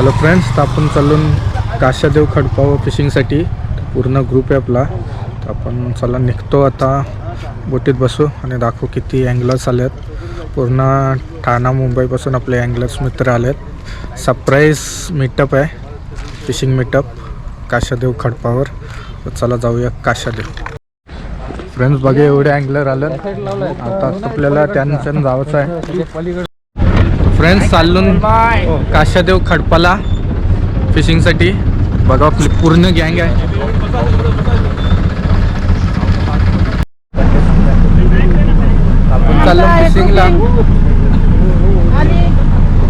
Hello friends तर आपण चालून काशादेव खडपाव फिशिंगसाठी पूर्ण ग्रुप आहे आपला. तर आपण चला निघतो आता बोटीत बसू आणि दाखवू किती अँगलर्स आहेत पूर्ण ठाणा मुंबईपासून आपले अँगलर्स मित्र आले आहेत सरप्राईज मीटअप आहे फिशिंग मीटअप काशादेव खडपावर. तर चला जाऊया काशादेव फ्रेंड्स बघे एवढे अँगलर आले आता आपल्याला त्यांचं जावंच आहे. फ्रेंड्स चालून काशादेव खडपाला फिशिंगसाठी बघा आपली पूर्ण गँग आहे. आपण चाललो फिशिंगला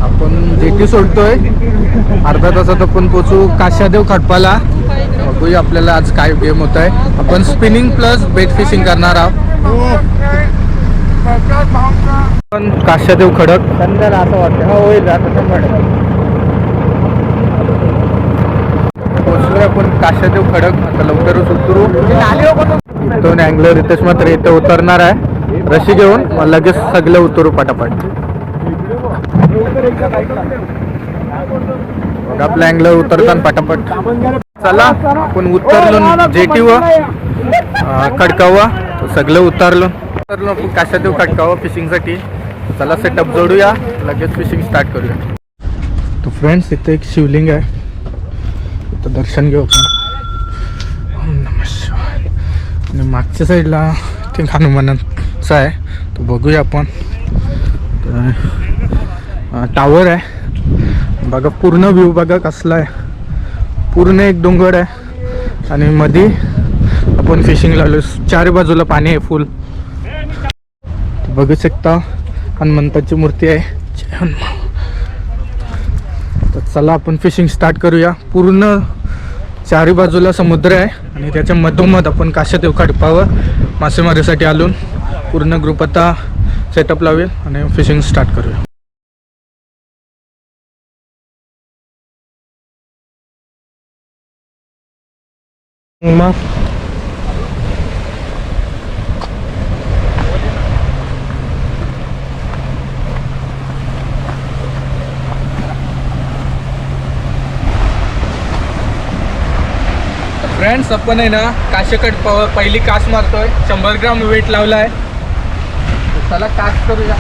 आपण जेटी सोडतोय अर्धा तासात आपण पोचू काशादेव खडपाला. बघूया आपल्याला आज काय गेम होत आहे आपण स्पिनिंग प्लस बेट फिशिंग करणार आहोत. पण काशादेव खडक. संध्याला असं वाटतं. हा होईल आता शंभर पोचलोय आपण काशादेव खडक. आता लवकरच उतरू. इथून अँगलर रितेश मात्र इथे उतरणार आहे. रशी घेऊन मग लगेच सगळे उतरू पटापट. मग आपलं अँगलर उतरताना पटापट. चला आपण उतरलो जेटीवर. खडकावा सगळं उतरलो. उतरलो काशादेव खडकावा फिशिंगसाठी. चला सेटअप जोडूया. लगेच फिशिंग स्टार्ट करूया. तो फ्रेंड्स इथे एक शिवलिंग आहे. इथं दर्शन घेऊ आपण. आणि मागच्या साईडला ते हनुमानाचं आहे. तो बघूया आपण. टावर आहे. बघा पूर्ण व्ह्यू बघा कसला आहे. पूर्ण एक डोंगर आहे. आणि मध्ये आपण फिशिंग लावलो चार बाजूला पाणी आहे फुल बघू शकता. हनुमंताची मूर्ती आहे. जय हनुमान. तर चला आपण फिशिंग स्टार्ट करूया. पूर्ण चारी बाजूला समुद्र आहे आणि त्याच्या मधोमध आपण काशादेव खडपावर मासेमारीसाठी आलो पूर्ण ग्रुप आता सेटअप लावेल आणि फिशिंग स्टार्ट करूया. मग फ्रेंड्स आपण आहे ना काशेकट पहिली कास मारतोय. शंभर ग्राम वेट लावला आहे चला कास करूया.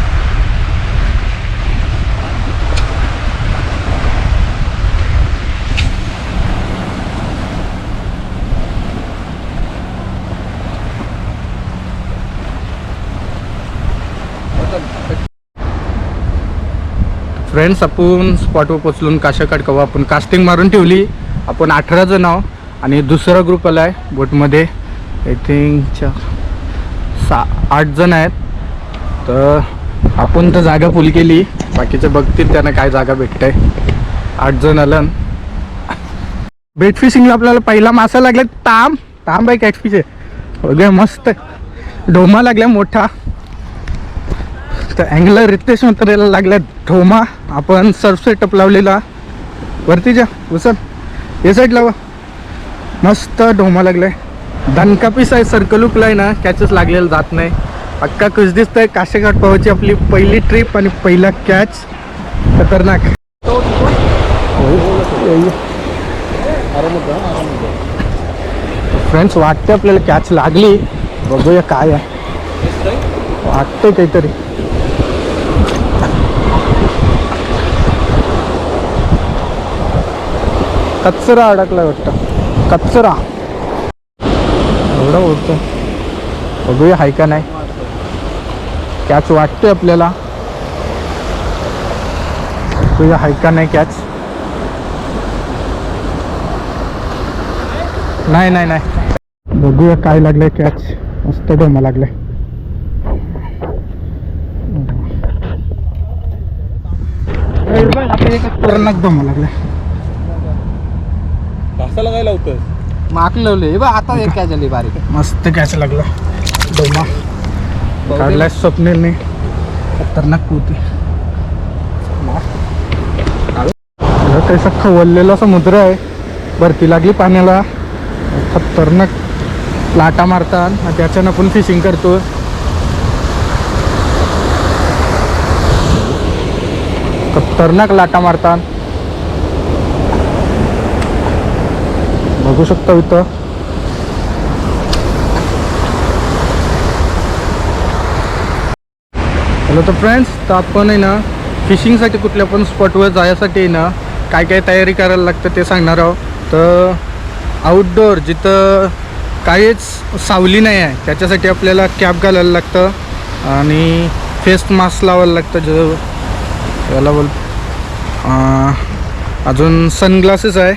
फ्रेंड्स आपण स्पॉटवर पोचलून काशाकाठ कवा आपण कास्टिंग मारून ठेवली. आपण अठरा जण आहोत. आणि दुसरा ग्रुप आला आहे बोटमध्ये. आय थिंक चार सा आठ जण आहेत. तर आपण तर जागा फुल केली. बाकीचे बघतील त्यांना काय जागा भेटते आठ जण आलं. बेट फिशिंगला आपल्याला पहिला मासा लागला ताम. ताम आहे कॅटफिश आहे. वगैरे मस्त. ढोमा लागला मोठा. तर अँगलर रितेश मंत्र्याला लागल्या ढोमा. आपण सर्फ सेटअप लावलेला. वरती जा उचल. हे साईड लावा मस्त ढोमा लागलाय. धनकापीस आहे सर्कल आहे ना कॅचेस लागलेला जात नाही. अक्का कस दिसतंय काशेघाट पावाची आपली पहिली ट्रिप आणि पहिला कॅच खतरनाक. फ्रेंड्स वाटते आपल्याला कॅच लागली. बघूया काय आहे. वाटतंय काहीतरी. कचरा अडकला वाटतं. कचरा. एवढा होतं बघूया हाय का नाही? कॅच वाटतोय आपल्याला. बघूया हाय का नाही कॅच नाही नाही नाही. बघूया काय लागलंय कॅच मस्त डोमा लागलाय. पूर्ण डोमा लागलाय. तासाला काय लावतोय? माक लावले बा आता एक काय झाली बारीक. मस्त कॅच लागला. डोमा. काढलाय स्वप्नीलने. खतरनाक पोती. त्याचा खवललेला समुद्र आहे. भरती लागली पाण्याला. खतरनाक लाटा मारतात. आणि त्याच्यानं आपण फिशिंग करतो खतरनाक लाटा मारतात. बघू शकता इथं. हॅलो तर फ्रेंड्स तर आपण आहे ना फिशिंगसाठी कुठल्या पण स्पॉटवर जायसाठी आहे ना काय काय तयारी करायला लागतं ते सांगणार आहोत. तर आउटडोअर जिथं काहीच सावली नाही आहे त्याच्यासाठी आपल्याला कॅप घालायला लागतं आणि फेस मास्क लावायला लागतं जो याला बोल अजून सनग्लासेस आहे.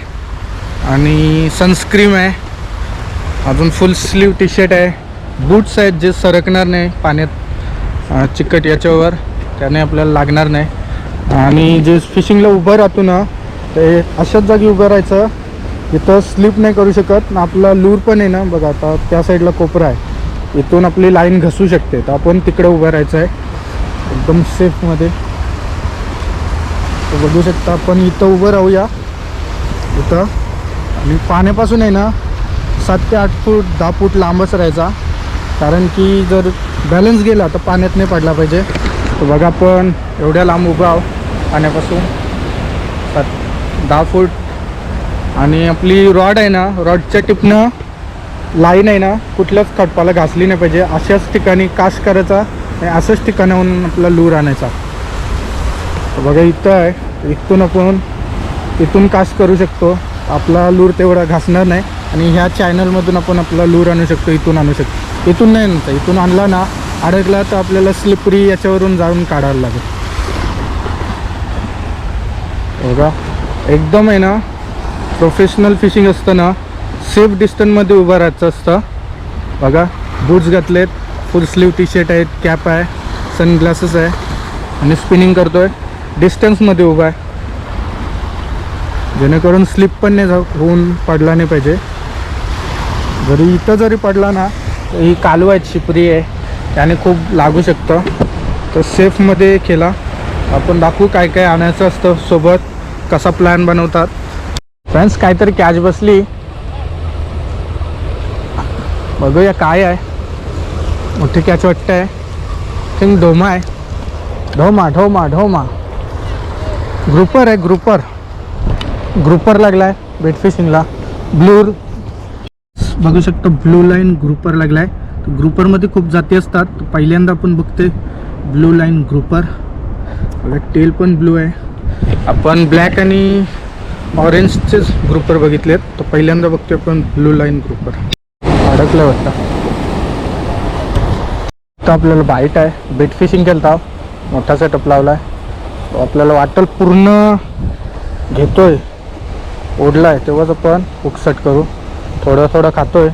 आणि सनस्क्रीम आहे. अजून फुल स्लीव टी शर्ट आहे. बूट्स आहेत जे सरकणार नाही पाण्यात. चिकट याच्यावर. त्याने आपल्याला लागणार नाही. आणि जे फिशिंगला उभं राहतो ना ते अशाच जागी उभं राहायचं. इथं स्लिप नाही करू शकत. ना आपला लूर पण आहे ना बघा आता त्या साईडला कोपरा आहे. इथून आपली लाईन घसू शकते. तर आपण तिकडे उभं राहायचं आहे. एकदम सेफमध्ये तर बघू शकता आपण इथं उभं राहूया. इथं. मी पाण्यापासून आहे ना सात ते आठ फूट दहा फूट लांबच राहायचा. कारण की जर बॅलन्स गेला तर पाण्यात नाही पडला पाहिजे. तर बघा आपण एवढ्या लांब उभं आहो पाण्यापासून. सात दहा फूट. आणि आपली रॉड आहे ना रॉडच्या टिपनं लाईन आहे ना कुठल्याच खटपाला घासली नाही पाहिजे. अशाच ठिकाणी काश करायचा आणि अशाच ठिकाणाहून आपला लूर आणायचा बघा इथं आहे. इथून आपण इथून काश करू शकतो. आपला लूर तेवढा घासणार नाही. आणि ह्या चॅनलमधून आपण आपला लूर आणू शकतो इथून आणू शकतो. इथून नाही आणता इथून आणला ना अडकला तर आपल्याला स्लिपरी याच्यावरून जाऊन काढायला लागेल. बघा एकदम आहे ना प्रोफेशनल फिशिंग असतं ना सेफ डिस्टन्समध्ये उभं राहायचं असतं. बघा बूट्स घातलेत फुल स्लीव टी शर्ट आहेत कॅप आहे सनग्लासेस आहे आणि स्पिनिंग करतो आहे डिस्टन्समध्ये उभा आहे. जेणेकरून स्लिप पण नाही जाऊ होऊन पडला नाही पाहिजे. जरी इथं जरी पडला ना ही कालू आहेत शिपरी आहे. त्याने खूप लागू शकतं. तर सेफमध्ये केला. आपण दाखवू काय काय आणायचं असतं सोबत कसा प्लॅन बनवतात. फ्रेंड्स काहीतरी कॅच बसली. बघूया काय आहे. मोठी कॅच वाटतं आहे. थिंक ढोमा आहे. ढोमा ढोमा ढोमा ग्रुपर आहे ग्रुपर ग्रुपर लागला आहे बेट फिशिंगला ब्लू बघू शकतो ब्लू लाईन ग्रुपर लागला आहे ग्रुपरमध्ये खूप जाती असतात. पहिल्यांदा आपण बघतोय ब्लू लाईन ग्रुपर टेल पण ब्लू आहे. आपण ब्लॅक आणि ऑरेंजचेच ग्रुपर बघितलेत. तर पहिल्यांदा बघतोय आपण ब्लू लाईन ग्रुपर अडकलं वाटतं. तर आपल्याला बाईट आहे. बेट फिशिंग केलं मोठा सेटअप लावला आहे आपल्याला वाटल पूर्ण घेतोय. ओढला आहे तेव्हाच आपण उकसट करू. थोडं थोडं खातोय.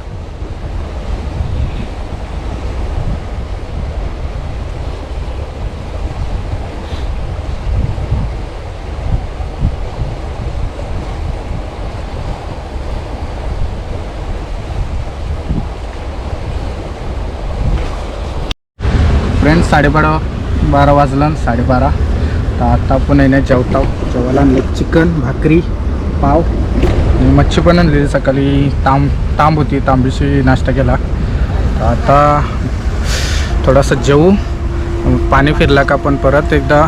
फ्रेंड्स साडेबारा बारा वाजलं साडेबारा. तर आता आपण येण्या जेवताव. जेवायला चिकन भाकरी. पाव. आणि मच्छी पण आणली सकाळी. तांब तांब होती तांबीशी नाश्ता केला. आता थोडासा जेवू. पाणी फिरला का आपण परत एकदा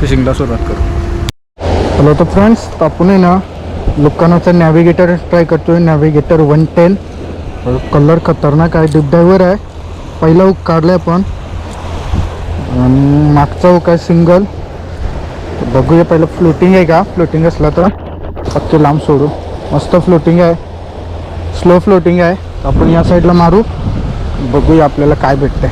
फिशिंगला सुरुवात करू. हॅलो तर फ्रेंड्स तर आपण आहे ना लुकानाचा नॅव्हिगेटर ट्राय करतोय. नॅव्हिगेटर वन टेन कलर खतरनाक आहे. डीप डायवर आहे. पहिला हुक काढला आपण. मागचा हुक आहे सिंगल बघूया पहिलं फ्लोटिंग आहे का? फ्लोटिंग असला तर. फक्त लांब सोडू. मस्त फ्लोटिंग आहे. स्लो फ्लोटिंग आहे. आपण या साईडला मारू. बघूया आपल्याला काय भेटतंय.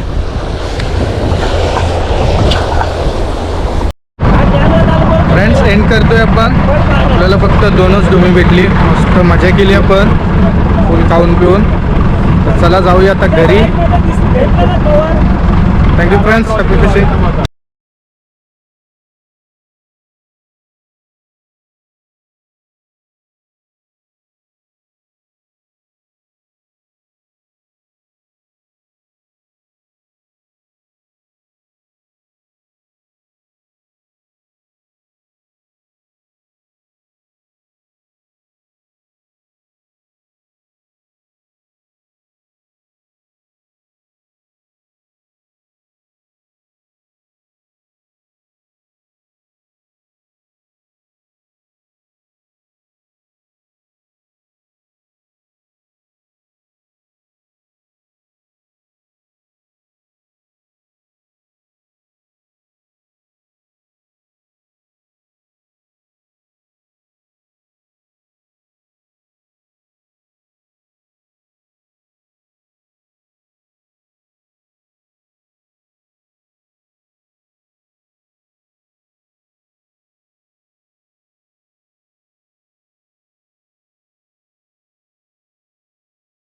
फ्रेंड्स एंड करतोय आपण. आपल्याला फक्त दोनच डोमी भेटली. मस्त मजा केली आपण. फुल खाऊन पिऊन. तर चला जाऊया आता घरी. Thank you friends happy